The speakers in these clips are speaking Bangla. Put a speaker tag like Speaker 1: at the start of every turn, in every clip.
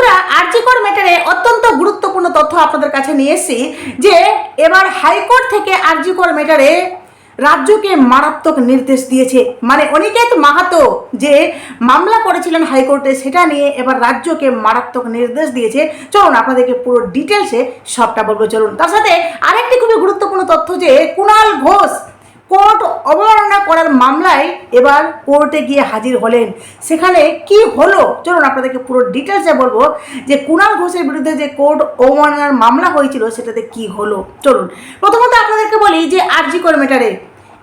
Speaker 1: বন্ধুরা, আরজিকর ম্যাটারে অত্যন্ত গুরুত্বপূর্ণ তথ্য আপনাদের কাছে নিয়ে এসেছি যে এবার হাইকোর্ট থেকে আরজিকর ম্যাটারে রাজ্যকে মারাত্মক নির্দেশ দিয়েছে। মানে অনিকেত মাহাতো যে মামলা করেছিলেন হাইকোর্টে, সেটা নিয়ে এবার রাজ্যকে মারাত্মক নির্দেশ দিয়েছে। চলুন, আপনাদেরকে পুরো ডিটেলসে সবটা বলব। চলুন, তার সাথে আরেকটি খুবই গুরুত্বপূর্ণ তথ্য যে কুণাল ঘোষ কোর্ট অবমাননা করার মামলায় এবার কোর্টে গিয়ে হাজির হলেন। সেখানে কি হলো? চলুন আপনাদেরকে পুরো ডিটেলসে বলব যে কুণাল ঘোষের বিরুদ্ধে যে কোর্ট অবমাননার মামলা হয়েছিল, সেটাতে কি হলো? চলুন। প্রথমত আপনাদেরকে বলি যে আরজিকর ম্যাটারে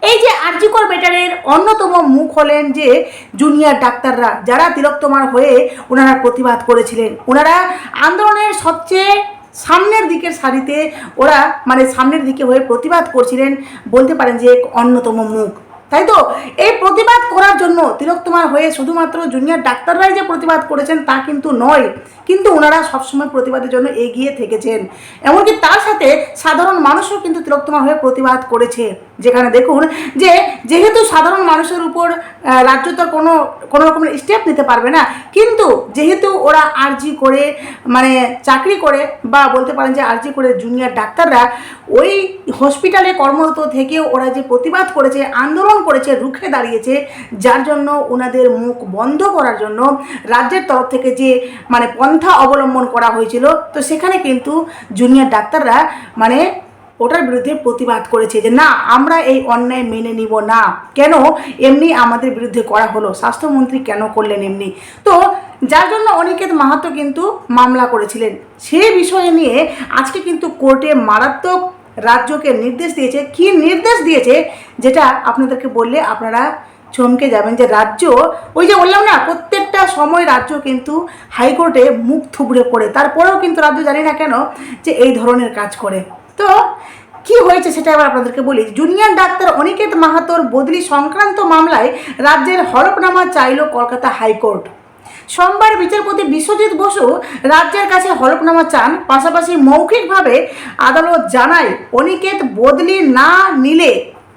Speaker 1: এই যে আরজিকর ম্যাটারের অন্যতম মুখ হলেন যে জুনিয়র ডাক্তাররা, যারা তিলোত্তমার হয়ে ওনারা প্রতিবাদ করেছিলেন। ওনারা আন্দোলনের সবচেয়ে সামনের দিকের সারিতে ওরা মানে সামনের দিকে হয়ে প্রতিবাদ করছিলেন, বলতে পারেন যে এক অন্যতম মুখ। তাই তো? এই প্রতিবাদ করার জন্য তিলোত্তমার হয়ে শুধুমাত্র জুনিয়র ডাক্তাররাই যে প্রতিবাদ করেছেন তা কিন্তু নয়, কিন্তু ওনারা সবসময় প্রতিবাদের জন্য এগিয়ে থেকেছেন। এমনকি তার সাথে সাধারণ মানুষও কিন্তু তিলোত্তমার হয়ে প্রতিবাদ করেছে। যেখানে দেখুন যে, যেহেতু সাধারণ মানুষের উপর রাজ্য তো কোনো কোনো রকমের স্টেপ নিতে পারবে না, কিন্তু যেহেতু ওরা আরজি করে মানে চাকরি করে বা বলতে পারেন যে আরজি করে জুনিয়র ডাক্তাররা, ওই হসপিটালে কর্মরত থেকেও ওরা যে প্রতিবাদ করেছে, আন্দোলন করেছে, রুখে দাঁড়িয়েছে। যার জন্য ওনাদের মুখ বন্ধ করার জন্য রাজ্যের তরফ থেকে যে মানে পন্থা অবলম্বন করা হয়েছিল, তো সেখানে কিন্তু জুনিয়র ডাক্তাররা মানে ওটার বিরুদ্ধে প্রতিবাদ করেছে যে, না, আমরা এই অন্যায় মেনে নিব না। কেন? এমনি আমাদের বিরুদ্ধে করা হলো। স্বাস্থ্যমন্ত্রী কেন করলেন এমনি? তো যার জন্য অনিকেত মাহাতো কিন্তু মামলা করেছিলেন। সেই বিষয়ে নিয়ে আজকে কিন্তু কোর্টে মারাত্মক রাজ্যকে নির্দেশ দিয়েছে। কি নির্দেশ দিয়েছে? যেটা আপনাদেরকে বললে আপনারা চমকে যাবেন যে রাজ্য, ওই যে বললাম না, প্রত্যেকটা সময় রাজ্য কিন্তু হাইকোর্টে মুখ থুবড়ে পড়ে। তারপরেও কিন্তু রাজ্য জানি না কেন যে এই ধরনের কাজ করে। তো কি হয়েছে সেটা আবার আপনাদেরকে বলি। জুনিয়র ডাক্তার অনিকেত মাহাতোর বদলি সংক্রান্ত মামলায় রাজ্যের হলফনামা চাইল কলকাতা হাইকোর্ট। সোমবার বিচারপতি বিশ্বজিৎ বসু রাজ্যের কাছে হলফনামা চান। পাশাপাশি মৌখিকভাবে আদালত জানায়, অনিকেত বদলি না নিলে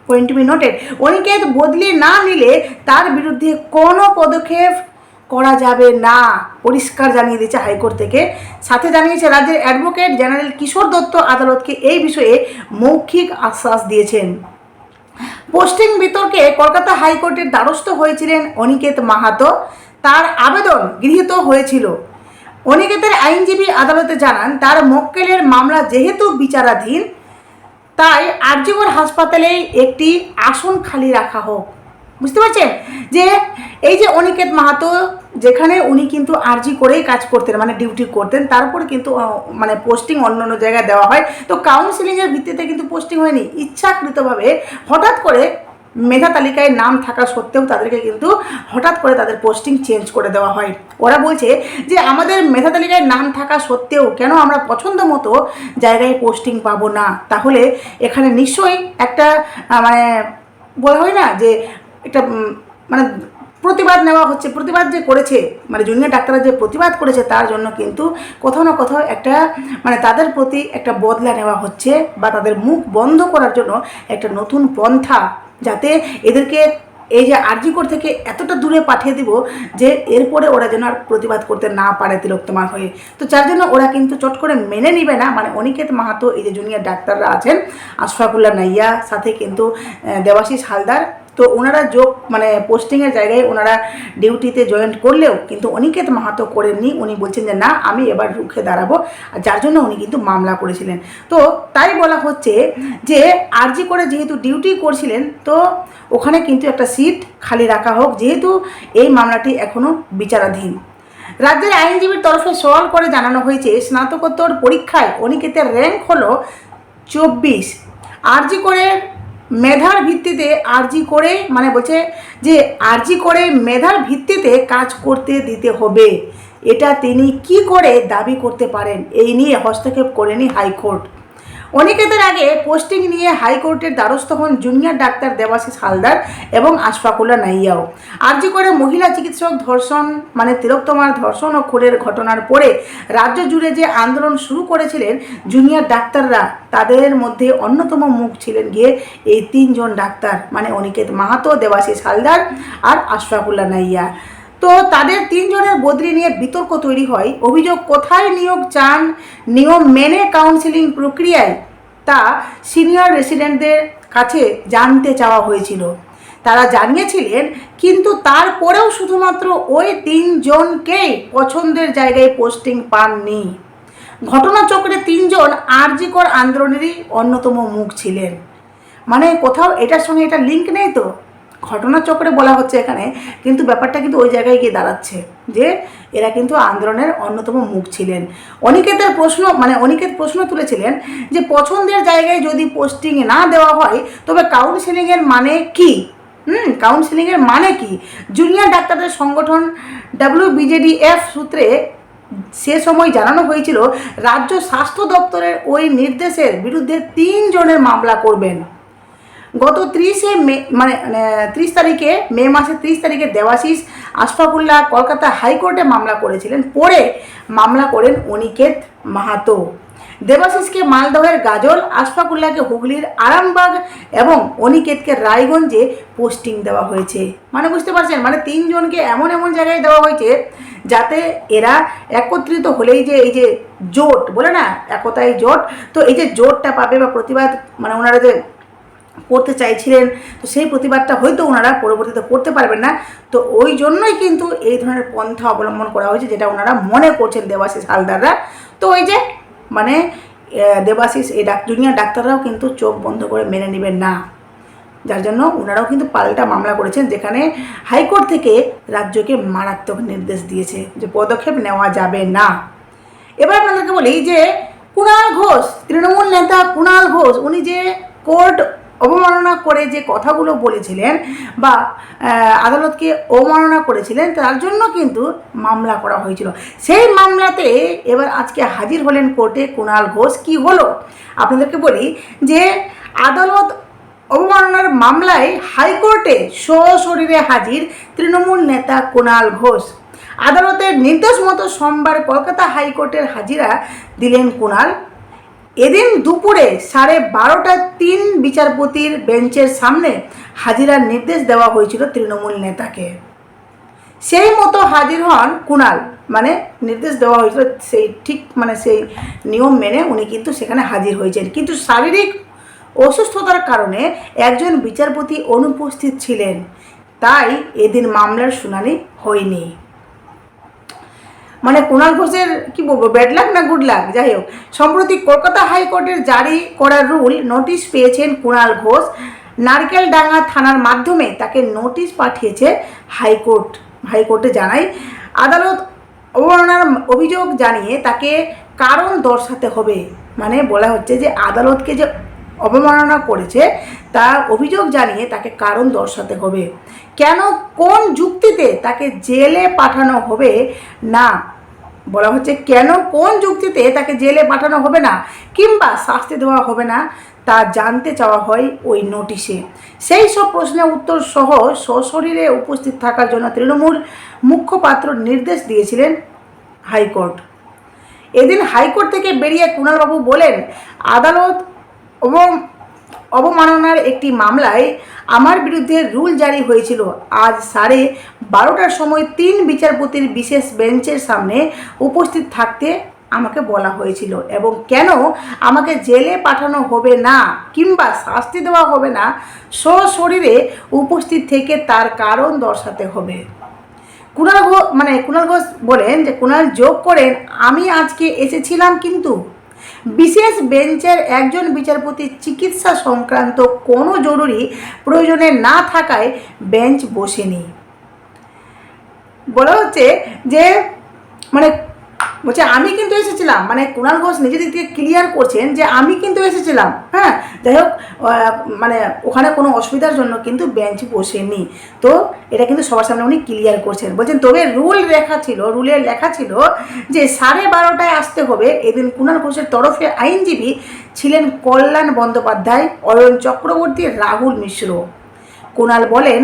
Speaker 1: পয়েন্ট বি নোটেড অনিকেত বদলি না নিলে তার বিরুদ্ধে কোনো পদক্ষেপ করা যাবে না, পরিষ্কার জানিয়ে দিয়েছে হাইকোর্ট থেকে। সাথে জানিয়েছে, রাজ্যের অ্যাডভোকেট জেনারেল কিশোর দত্ত আদালতকে এই বিষয়ে মৌখিক আশ্বাস দিয়েছেন। পোস্টিং বিতর্কে কলকাতা হাইকোর্টের দ্বারস্থ হয়েছিলেন অনিকেত মাহাতো। তার আবেদন গৃহীত হয়েছিল। অনিকেতের আইনজীবী আদালতে জানান, তার মক্কেলের মামলা যেহেতু বিচারাধীন, তাই আরজিগর হাসপাতালে একটি আসন খালি রাখা হোক। বুঝতে পারছেন? যে এই যে অনিকেত মাহাতো, যেখানে উনি কিন্তু আরজি করেই কাজ করতেন মানে ডিউটি করতেন তারপরে কিন্তু মানে পোস্টিং অন্য অন্য জায়গায় দেওয়া হয়। তো কাউন্সিলিংয়ের ভিত্তিতে কিন্তু পোস্টিং হয়নি। ইচ্ছাকৃতভাবে হঠাৎ করে মেধা তালিকায় নাম থাকা সত্ত্বেও তাদেরকে কিন্তু হঠাৎ করে তাদের পোস্টিং চেঞ্জ করে দেওয়া হয়। ওরা বলছে যে, আমাদের মেধা তালিকায় নাম থাকা সত্ত্বেও কেন আমরা পছন্দ মতো জায়গায় পোস্টিং পাবো না? তাহলে এখানে নিশ্চয়ই একটা মানে বলা হয় না যে, একটা মানে প্রতিবাদ নেওয়া হচ্ছে, প্রতিবাদ যে করেছে মানে জুনিয়র ডাক্তাররা যে প্রতিবাদ করেছে তার জন্য কিন্তু কোথাও না কোথাও একটা মানে তাদের প্রতি একটা বদলা নেওয়া হচ্ছে বা তাদের মুখ বন্ধ করার জন্য একটা নতুন পন্থা যাতে এদেরকে এই যে আরজিকর থেকে এতটা দূরে পাঠিয়ে দিব যে এরপরে ওরা যেন আর প্রতিবাদ করতে না পারে তিলোত্তমার হয়ে। তো যার জন্য ওরা কিন্তু চট করে মেনে নিবে না মানে অনিকেত মাহাতো এই যে জুনিয়র ডাক্তাররা আছেন, আশফাকুল্লাহ নাইয়া, সাথে কিন্তু দেবাশিস হালদার তো ওনারা যোগ মানে পোস্টিংয়ের জায়গায় ওনারা ডিউটিতে জয়েন করলেও কিন্তু অনিকেত মাহাতো করেননি। উনি বলছেন যে, না, আমি এবার রুখে দাঁড়াবো। আর যার জন্য উনি কিন্তু মামলা করেছিলেন। তো তাই বলা হচ্ছে যে, আরজি করে যেহেতু ডিউটি করছিলেন, তো ওখানে কিন্তু একটা সিট খালি রাখা হোক। যেহেতু এই মামলাটি এখনও বিচারাধীন। রাজ্যের আইনজীবীর তরফে সওয়াল করে জানানো হয়েছে, স্নাতকোত্তর পরীক্ষায় অনিকেতের র্যাঙ্ক হলো চব্বিশ। আরজি করে মেধার ভিত্তিতে আরজি করে মানে বলছে যে আরজি করে মেধার ভিত্তিতে কাজ করতে দিতে হবে। এটা তিনি কি করে দাবি করতে পারেন? এই নিয়ে হস্তক্ষেপ করেনি হাইকোর্ট। অনিকেতের আগে পোস্টিং নিয়ে হাইকোর্টের দ্বারস্থ হন জুনিয়র ডাক্তার দেবাশিস হালদার এবং আশফাকুল্লা নাইয়াও। আরজি করে মহিলা চিকিৎসক ধর্ষণ মানে তিলোত্তমার ধর্ষণ ও খুনের ঘটনার পরে রাজ্য জুড়ে যে আন্দোলন শুরু করেছিলেন জুনিয়র ডাক্তাররা, তাদের মধ্যে অন্যতম মুখ ছিলেন গিয়ে এই তিনজন ডাক্তার মানে অনিকেত মাহাতো, দেবাশিস হালদার আর আশফাকুল্লা নাইয়া। তো তাদের তিনজনের বদলি নিয়ে বিতর্ক তৈরি হয়। অভিযোগ, কোথায় নিয়োগ চান? নিয়ম মেনে কাউন্সিলিং প্রক্রিয়ায় তা সিনিয়র রেসিডেন্টদের কাছে জানতে চাওয়া হয়েছিল। তারা জানিয়েছিলেন, কিন্তু তারপরেও শুধুমাত্র ওই তিনজনকেই পছন্দের জায়গায় পোস্টিং পাননি। ঘটনাচক্রে তিনজন আরজিকর আন্দোলনেরই অন্যতম মুখ ছিলেন। মানে কোথাও এটার সঙ্গে এটা লিঙ্ক নেই তো? ঘটনাচক্রে বলা হচ্ছে এখানে, কিন্তু ব্যাপারটা কিন্তু ওই জায়গায় গিয়ে দাঁড়াচ্ছে যে এরা কিন্তু আন্দোলনের অন্যতম মুখ ছিলেন। অনিকেতের প্রশ্ন মানে অনিকেত প্রশ্ন তুলেছিলেন যে পছন্দের জায়গায় যদি পোস্টিং না দেওয়া হয়, তবে কাউন্সিলিংয়ের মানে কি? হুম কাউন্সিলিংয়ের মানে কি? জুনিয়র ডাক্তারদের সংগঠন ডাব্লিউবিজেডিএফ সূত্রে সে সময় জানানো হয়েছিল, রাজ্য স্বাস্থ্য দপ্তরের ওই নির্দেশের বিরুদ্ধে তিনজনের মামলা করবেন। গত ত্রিশে মে মানে ত্রিশ তারিখে, মে মাসের ত্রিশ তারিখে দেবাশিস আশফাকুল্লাহ কলকাতা হাইকোর্টে মামলা করেছিলেন। পরে মামলা করেন অনিকেত মাহাতো। দেবাশিসকে মালদহের গাজল, আশফাকুল্লাহকে হুগলির আরামবাগ এবং অনিকেতকে রায়গঞ্জে পোস্টিং দেওয়া হয়েছে। মানে বুঝতে পারছেন? মানে তিনজনকে এমন এমন জায়গায় দেওয়া হয়েছে যাতে এরা একত্রিত হলেই যে এই যে জোট, বলে না? একতাই জোট। তো এই যে জোটটা পাবে বা প্রতিবাদ মানে ওনারা যে করতে চাইছিলেন, তো সেই প্রতিবাদটা হয়তো ওনারা পরবর্তীতে করতে পারবেন না। তো ওই জন্যই কিন্তু এই ধরনের পন্থা অবলম্বন করা হয়েছে, যেটা ওনারা মনে করছেন দেবাশিস হালদাররা। তো ওই যে মানে দেবাশিস, এই ডাক জুনিয়র ডাক্তাররাও কিন্তু চোখ বন্ধ করে মেনে নেবেন না। যার জন্য ওনারাও কিন্তু পাল্টা মামলা করেছেন, যেখানে হাইকোর্ট থেকে রাজ্যকে মারাত্মক নির্দেশ দিয়েছে, যে পদক্ষেপ নেওয়া যাবে না। এবার আপনাদেরকে বলি যে কুণাল ঘোষ, তৃণমূল নেতা কুণাল ঘোষ, উনি যে কোর্ট অবমাননা করে যে কথাগুলো বলেছিলেন বা আদালতকে অবমাননা করেছিলেন, তার জন্য কিন্তু মামলা করা হয়েছিল। সেই মামলাতে এবার আজকে হাজির হলেন কোর্টে কুণাল ঘোষ। কি হলো? আপনাদেরকে বলি যে, আদালত অবমাননার মামলায় হাইকোর্টে সশরীরে হাজির তৃণমূল নেতা কুণাল ঘোষ। আদালতের নির্দেশ মতো সোমবার কলকাতা হাইকোর্টের হাজিরা দিলেন কুণাল এদিন দুপুরে সাড়ে বারোটা তিন বিচারপতির বেঞ্চের সামনে হাজিরার নির্দেশ দেওয়া হয়েছিল তৃণমূল নেতাকে। সেই মতো হাজির হন কুণাল মানে নির্দেশ দেওয়া হয়েছিল সেই ঠিক মানে সেই নিয়ম মেনে উনি কিন্তু সেখানে হাজির হয়েছেন। কিন্তু শারীরিক অসুস্থতার কারণে একজন বিচারপতি অনুপস্থিত ছিলেন, তাই এদিন মামলার শুনানি হয়নি। মানে কুণাল ঘোষের, কি বলব ব্যাড লাক না গুড লাক যাই হোক, সম্প্রতি কলকাতা হাইকোর্টের জারি করা রুল নোটিশ পেয়েছেন কুণাল ঘোষ। নারকেলডাঙ্গা থানার মাধ্যমে তাকে নোটিশ পাঠিয়েছে হাইকোর্ট হাইকোর্টে জানাই। আদালত অবমাননার অভিযোগ জানিয়ে তাকে কারণ দর্শাতে হবে। মানে বলা হচ্ছে যে আদালতকে যে অবমাননা করেছে, তার অভিযোগ জানিয়ে তাকে কারণ দর্শাতে হবে। কেন? কোন যুক্তিতে তাকে জেলে পাঠানো হবে? না, বলা হচ্ছে কেন কোন যুক্তিতে তাকে জেলে পাঠানো হবে না কিংবা শাস্তি দেওয়া হবে না তা জানতে চাওয়া হয় ওই নোটিশে। সেই সব প্রশ্নের উত্তর সহ সশরীরে উপস্থিত থাকার জন্য তৃণমূল মুখ্যপাত্র নির্দেশ দিয়েছিলেন হাইকোর্ট। এদিন হাইকোর্ট থেকে বেরিয়ে কুণালবাবু বলেন, আদালত অবমাননার একটি মামলায় আমার বিরুদ্ধে রুল জারি হয়েছিল। আজ সাড়ে বারোটার সময় তিন বিচারপতির বিশেষ বেঞ্চের সামনে উপস্থিত থাকতে আমাকে বলা হয়েছিল এবং কেন আমাকে জেলে পাঠানো হবে না কিংবা শাস্তি দেওয়া হবে না সশরীরে উপস্থিত থেকে তার কারণ দর্শাতে হবে। কুণাল ঘোষ মানে কুণাল ঘোষ বলেন যে, কুণাল যোগ করেন, আমি আজকে এসেছিলাম কিন্তু বিশেষ বেঞ্চের একজন বিচারপতি চিকিৎসা সংক্রান্ত কোনো জরুরি প্রয়োজনে না থাকায় বেঞ্চ বসেনি। বলা হচ্ছে যে মানে বলছে, আমি কিন্তু এসেছিলাম। মানে কুণাল ঘোষ নিজের দিক থেকে ক্লিয়ার করছেন যে, আমি কিন্তু এসেছিলাম। হ্যাঁ যাই হোক মানে ওখানে কোনো অসুবিধার জন্য কিন্তু বেঞ্চ বসেনি। তো এটা কিন্তু সবার সামনে উনি ক্লিয়ার করছেন। বলছেন, তবে রুল লেখা ছিল রুলে লেখা ছিল যে, সাড়ে বারোটায় আসতে হবে। এদিন কুণাল ঘোষের তরফে আইনজীবী ছিলেন কল্যাণ বন্দ্যোপাধ্যায়, অয়ন চক্রবর্তী, রাহুল মিশ্র। কুণাল বলেন,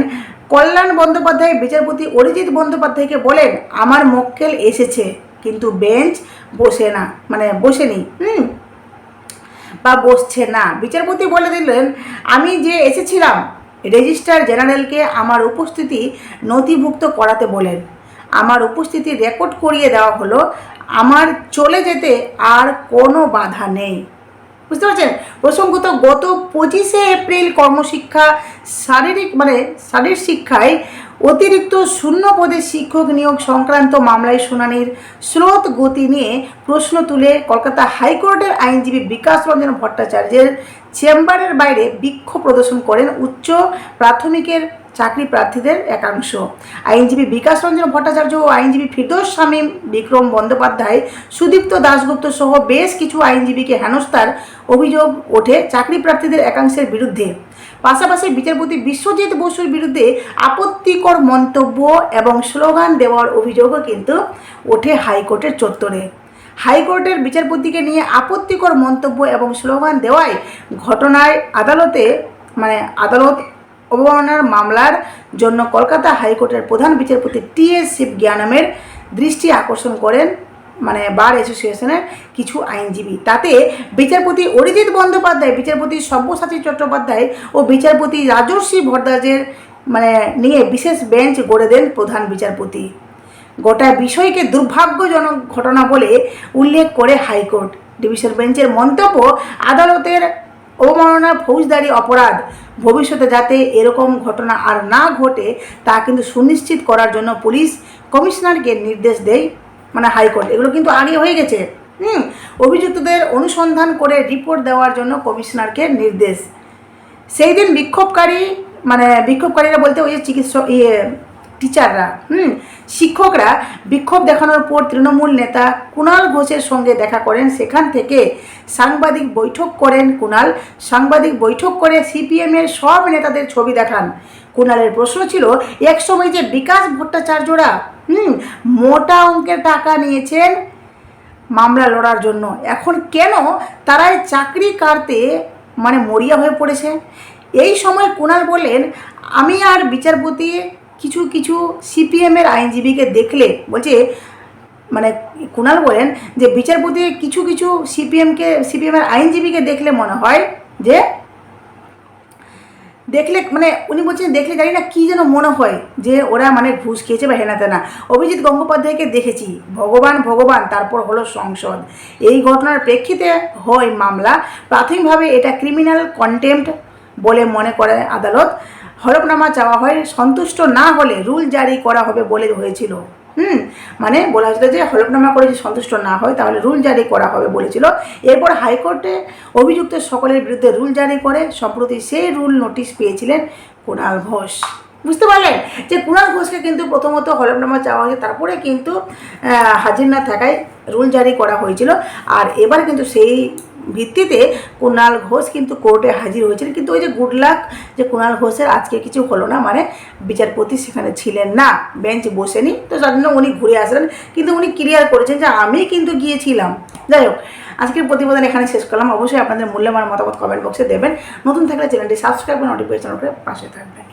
Speaker 1: কল্যাণ বন্দ্যোপাধ্যায়, বিচারপতি অরিজিৎ বন্দ্যোপাধ্যায়কে বলেন, আমার মক্কেল এসেছে কিন্তু বেঞ্চ বসে না মানে বসেনি, হুম? বা বসছে না। বিচারপতি বলে দিলেন, আমি যে এসেছিলাম, রেজিস্ট্রার জেনারেলকে আমার উপস্থিতি নথিভুক্ত করাতে বলেন। আমার উপস্থিতি রেকর্ড করিয়ে দেওয়া হলো। আমার চলে যেতে আর কোনো বাধা নেই। বুঝতে পারছেন? প্রসঙ্গত গত পঁচিশে এপ্রিল কর্মশিক্ষা শারীরিক মানে শারীরিক শিক্ষায় অতিরিক্ত শূন্য পদে শিক্ষক নিয়োগ সংক্রান্ত মামলায় শুনানির স্রোত গতি নিয়ে প্রশ্ন তুলে কলকাতা হাইকোর্টের আইনজীবী বিকাশ রঞ্জন ভট্টাচার্যের চেম্বারের বাইরে বিক্ষোভ প্রদর্শন করেন উচ্চ প্রাথমিকের চাকরি প্রার্থীদের একাংশ। আইনজীবী বিকাশ রঞ্জন ভট্টাচার্য ও আইনজীবী ফিরদৌস শামীম বিক্রম বন্দ্যোপাধ্যায়, সুদীপ্ত দাশগুপ্ত সহ বেশ কিছু আইনজীবীকে হেনস্থার অভিযোগ ওঠে চাকরি প্রার্থীদের একাংশের বিরুদ্ধে। পাশাপাশি বিচারপতি বিশ্বজিৎ বসুর বিরুদ্ধে আপত্তিকর মন্তব্য এবং স্লোগান দেওয়ার অভিযোগও কিন্তু ওঠে হাইকোর্টের চত্বরে। হাইকোর্টের বিচারপতিকে নিয়ে আপত্তিকর মন্তব্য এবং স্লোগান দেওয়ায় ঘটনায় আদালতে মানে আদালত অবমাননার মামলার জন্য কলকাতা হাইকোর্টের প্রধান বিচারপতি টি এস শিব জ্ঞানমের দৃষ্টি আকর্ষণ করেন মানে বার অ্যাসোসিয়েশনের কিছু আইনজীবী। তাতে বিচারপতি অরিজিৎ বন্দ্যোপাধ্যায়, বিচারপতি সব্যসাচী চট্টোপাধ্যায় ও বিচারপতি রাজর্ষি ভট্টাচার্যের মানে নিয়ে বিশেষ বেঞ্চ গড়ে দেন প্রধান বিচারপতি। গোটা বিষয়কে দুর্ভাগ্যজনক ঘটনা বলে উল্লেখ করে হাইকোর্ট। ডিভিশন বেঞ্চের মন্তব্য আদালতের অবমাননা ফৌজদারি অপরাধ ভবিষ্যতে যাতে এরকম ঘটনা আর না ঘটে, তা কিন্তু সুনিশ্চিত করার জন্য পুলিশ কমিশনারকে নির্দেশ দেয় মানে হাইকোর্ট। এগুলো কিন্তু আগে হয়ে গেছে। হুম, অভিযুক্তদের অনুসন্ধান করে রিপোর্ট দেওয়ার জন্য কমিশনারকে নির্দেশ। সেই দিন বিক্ষোভকারী মানে বিক্ষোভকারীরা বলতে ওই যে চিকিৎসক ইয়ে টিচাররা, হুম? শিক্ষকরা বিক্ষোভ দেখানোর পর তৃণমূল নেতা কুণাল ঘোষের সঙ্গে দেখা করেন। সেখান থেকে সাংবাদিক বৈঠক করেন কুণাল। সাংবাদিক বৈঠক করে সিপিএমের সব নেতাদের ছবি দেখান। কুণালের প্রশ্ন ছিল, এক সময় যে বিকাশ ভট্টাচার্যরা, হুম, মোটা অঙ্কের টাকা নিয়েছেন মামলা লড়ার জন্য, এখন কেন তারাই চাকরি কাটতে মানে মরিয়া হয়ে পড়েছে? এই সময় কুণাল বললেন, আমি আর বিচারপতি কিছু কিছু সিপিএমের আইনজীবীকে দেখলে বলছে মানে কুণাল বলেন যে বিচারপতি কিছু কিছু সিপিএমকে সিপিএমের আইনজীবীকে দেখলে মনে হয় যে দেখলে মানে উনি বলছেন দেখলে জানি না কী যেন মনে হয় যে ওরা মানে ঘুষ খেয়েছে বা হেনাতে না অভিজিৎ গঙ্গোপাধ্যায়কে দেখেছি। ভগবান ভগবান, তারপর হলো সংসদ। এই ঘটনার প্রেক্ষিতে হয় মামলা। প্রাথমিকভাবে এটা ক্রিমিনাল কন্টেম্পট বলে মনে করে আদালত। হলফনামা চাওয়া হয়, সন্তুষ্ট না হলে রুল জারি করা হবে বলে হয়েছিল। হুম মানে বলা হয়েছিল যে হলফনামা করে যদি সন্তুষ্ট না হয়, তাহলে রুল জারি করা হবে বলেছিল। এরপর হাইকোর্টে অভিযুক্ত সকলের বিরুদ্ধে রুল জারি করে, সম্প্রতি সেই রুল নোটিশ পেয়েছিলেন কুণাল ঘোষ। বুঝতে পারলেন? যে কুণাল ঘোষকে কিন্তু প্রথমত হলফনামা চাওয়া হয়েছে, তারপরে কিন্তু হাজির না থাকায় রুল জারি করা হয়েছিল। আর এবার কিন্তু সেই ভিত্তিতে কুণাল ঘোষ কিন্তু কোর্টে হাজির হয়েছিলেন। কিন্তু ওই যে গুড লাক যে কুণাল ঘোষের আজকে কিছু হলো না মানে বিচারপতি সেখানে ছিলেন না বেঞ্চ বসেনি। তো যার জন্য উনি ঘুরে আসলেন। কিন্তু উনি ক্লিয়ার করেছেন যে আমি কিন্তু গিয়েছিলাম। যাই হোক, আজকের প্রতিবেদন এখানে শেষ করলাম। অবশ্যই আপনাদের মূল্যবান মতামত কমেন্ট বক্সে দেবেন। নতুন থাকলে চ্যানেলটি সাবস্ক্রাইব করে নোটিফিকেশন পাশে থাকবেন।